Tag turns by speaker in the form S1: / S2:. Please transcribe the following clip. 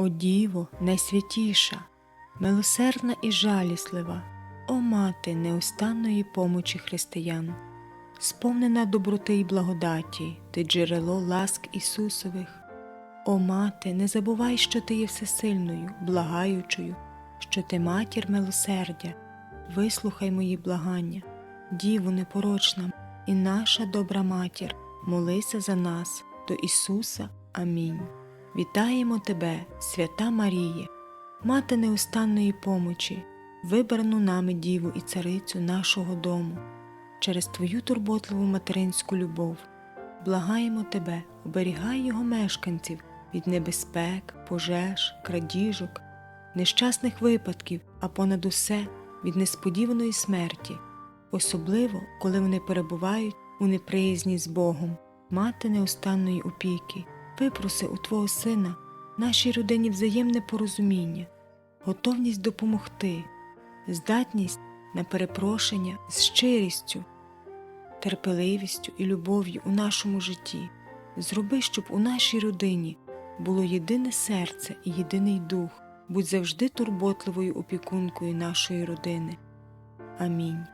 S1: О Діво, найсвятіша, милосердна і жаліслива, о мати неустанної помочі християн, сповнена доброти і благодаті, ти джерело ласк Ісусових. О мати, не забувай, що ти є всесильною, благаючою, що ти матір милосердя, вислухай мої благання, Діво непорочна і наша добра матір, молися за нас до Ісуса. Амінь. Вітаємо Тебе, свята Маріє, мати неустанної помочі, вибрану нами Діву і царицю нашого дому, через Твою турботливу материнську любов. Благаємо Тебе, оберігай його мешканців від небезпек, пожеж, крадіжок, нещасних випадків, а понад усе від несподіваної смерті, особливо коли вони перебувають у неприязні з Богом, мати неустанної опіки. Випроси у Твого Сина нашій родині взаємне порозуміння, готовність допомогти, здатність на перепрошення з щирістю, терпеливістю і любов'ю у нашому житті. Зроби, щоб у нашій родині було єдине серце і єдиний дух, будь завжди турботливою опікункою нашої родини. Амінь.